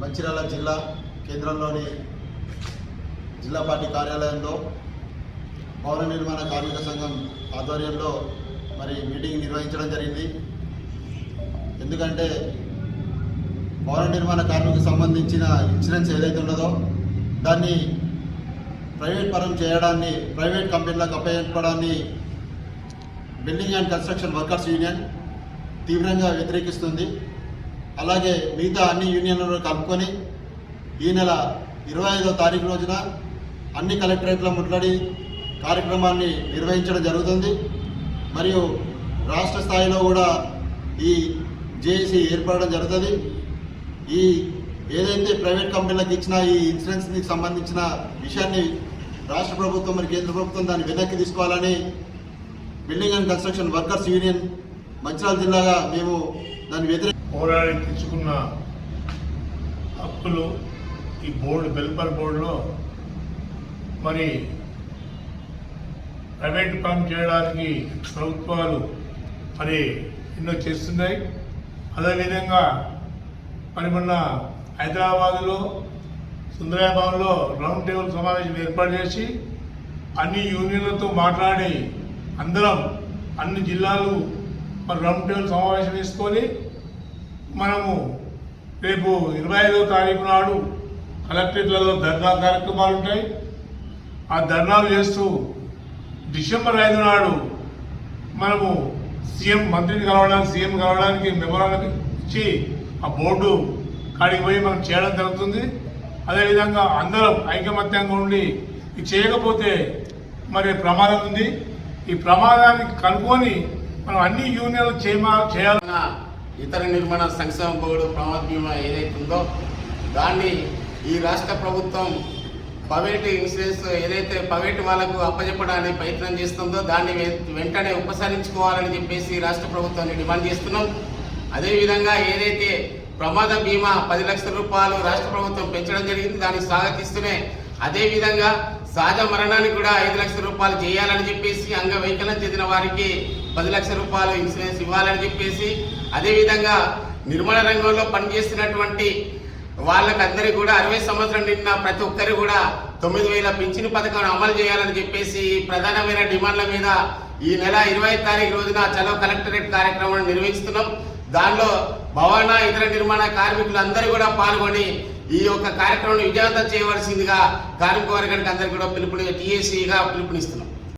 మంచిర్యాల జిల్లా కేంద్రంలోని జిల్లా పార్టీ కార్యాలయంలో భవన నిర్మాణ కార్మిక సంఘం ఆధ్వర్యంలో మరి మీటింగ్ నిర్వహించడం జరిగింది. ఎందుకంటే భవన నిర్మాణ కార్మికు సంబంధించిన ఇన్సూరెన్స్ ఏదైతే ఉన్నదో దాన్ని ప్రైవేట్ పరం చేయడాన్ని ప్రైవేట్ కంపెనీలకు అప్పచెప్పడాన్ని building and construction workers union తీవ్రంగా వ్యతిరేకిస్తుంది. అలాగే మిగతా అన్ని యూనియన్లను కలుపుకొని ఈ నెల ఇరవై ఐదో తారీఖు రోజున అన్ని కలెక్టరేట్ల ముట్లాడి కార్యక్రమాన్ని నిర్వహించడం జరుగుతుంది. మరియు రాష్ట్ర స్థాయిలో కూడా ఈ జేఏసీ ఏర్పడడం జరుగుతుంది. ఈ ఏదైతే ప్రైవేట్ కంపెనీలకు ఇచ్చిన ఈ ఇన్సూరెన్స్కి సంబంధించిన విషయాన్ని రాష్ట్ర ప్రభుత్వం మరి కేంద్ర ప్రభుత్వం దాన్ని వెనక్కి తీసుకోవాలని building and construction workers union Mancherial జిల్లాగా మేము దాని వ్యతిరేక పోరాడి తెచ్చుకున్న హక్కులు ఈ బోర్డు వెల్ఫేర్ బోర్డులో మరి ప్రైవేట్ పని చేయడానికి ప్రభుత్వాలు మరి ఎన్నో చేస్తున్నాయి. అదేవిధంగా మరి మొన్న హైదరాబాదులో సుందరాబాద్లో రౌండ్ టేబుల్ సమావేశం ఏర్పాటు చేసి అన్ని యూనియన్లతో మాట్లాడి అందరం అన్ని జిల్లాలు మరి రౌండ్ టేబుల్ సమావేశం వేసుకొని మనము రేపు ఇరవై ఐదో తారీఖు నాడు కలెక్టరేట్లలో ధర్నా కార్యక్రమాలు ఉంటాయి. ఆ ధర్నాలు చేస్తూ డిసెంబర్ ఐదు నాడు మనము సీఎం మంత్రిని కలవడానికి సీఎం కలవడానికి మెమోరాండం ఇచ్చి ఆ బోర్డు కాడికి పోయి మనం చేయడం జరుగుతుంది. అదేవిధంగా అందరం ఐకమత్యంగా ఉండి ఇది చేయకపోతే మరి ప్రమాదం ఉంది. ఈ ప్రమాదానికి కనుక్కొని మనం అన్ని యూనియన్లు చేయాలన్న ఇతర నిర్మాణ సంక్షేమ బోర్డు ప్రమాద బీమా ఏదైతే ఉందో దాన్ని ఈ రాష్ట్ర ప్రభుత్వం ప్రైవేట్ ఇన్సూరెన్స్ ఏదైతే ప్రైవేట్ వాళ్ళకు అప్పచెప్పడానికి ప్రయత్నం చేస్తుందో దాన్ని వెంటనే ఉపసరించుకోవాలని చెప్పేసి రాష్ట్ర ప్రభుత్వాన్ని డిమాండ్ చేస్తున్నాం. అదేవిధంగా ఏదైతే ప్రమాద బీమా పది లక్షల రూపాయలు రాష్ట్ర ప్రభుత్వం పెంచడం జరిగింది దాన్ని స్వాగతిస్తూనే అదేవిధంగా సహజ మరణానికి కూడా ఐదు లక్షల రూపాయలు చేయాలని చెప్పేసి అంగవైకల్యం చెందిన వారికి పది లక్షల రూపాయలు ఇన్సూరెన్స్ ఇవ్వాలని చెప్పేసి అదేవిధంగా నిర్మాణ రంగంలో పనిచేస్తున్నటువంటి వాళ్ళకందరికీ కూడా అరవై సంవత్సరం నిన్న ప్రతి ఒక్కరు కూడా తొమ్మిది వేల పింఛను పథకం అమలు చేయాలని చెప్పేసి ప్రధానమైన డిమాండ్ల మీద ఈ నెల ఇరవై తారీఖు రోజున చలో కలెక్టరేట్ కార్యక్రమం నిర్వహిస్తున్నాం. దానిలో భవన ఇతర నిర్మాణ కార్మికులందరూ కూడా పాల్గొని ఈ యొక్క కార్యక్రమం విజయవంతం చేయవలసిందిగా కార్మిక వర్గానికి అందరికీ కూడా పిలుపుని టీఏసీగా పిలుపునిస్తున్నాం.